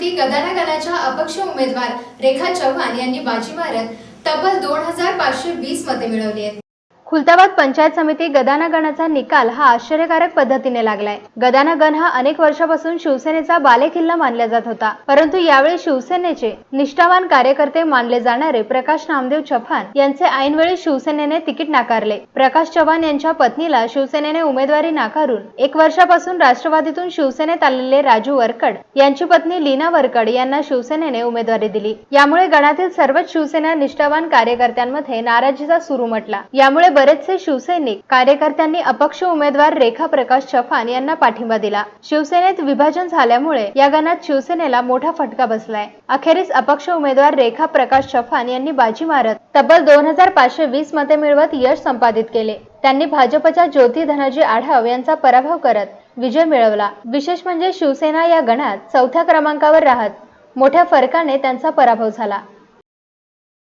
समिती गदाना अपक्ष उमेदवार रेखा चव्हाण यांनी बाजी मारत तब्बल दोन हजार पाचशे वीस मते मिळवली आहेत. खुलताबाद पंचायत समिती गदानागणाचा निकाल हा आश्चर्यकारक पद्धतीने लागलाय. गदानागण हा अनेक वर्षापासून शिवसेनेचा बालेकिल्ला मानला जात होता. परंतु यावेळी शिवसेनेचे निष्ठावान कार्यकर्ते मानले जाणारे प्रकाश नामदेव चव्हाण यांचे ऐनवेळी शिवसेनेने तिकीट नाकारले. प्रकाश चव्हाण यांच्या पत्नीला शिवसेनेने उमेदवारी नाकारून एक वर्षापासून राष्ट्रवादीतून शिवसेनेत आलेले राजू वरकड यांची पत्नी लीना वरकड यांना शिवसेनेने उमेदवारी दिली. यामुळे गणातील सर्वच शिवसेना निष्ठावान कार्यकर्त्यांमध्ये नाराजीचा सुरू म्हटला यामुळे बरेचसे शिवसैनिक कार्यकर्त्यांनी अपक्ष उमेदवार रेखा प्रकाश चव्हाण यांना पाठिंबा दिला. शिवसेनेत विभाजन झाल्यामुळे या गणात शिवसेनेला मोठा फटका बसलाय. अखेरीस अपक्ष उमेदवार रेखा प्रकाश चव्हाण यांनी बाजी मारत तब्बल दोन हजार पाचशे वीस मते मिळवत यश संपादित केले. त्यांनी भाजपच्या ज्योती धनाजी आढाव यांचा पराभव करत विजय मिळवला. विशेष म्हणजे शिवसेना या गणात चौथ्या क्रमांकावर राहत. मोठ्या फरकाने त्यांचा पराभव झाला.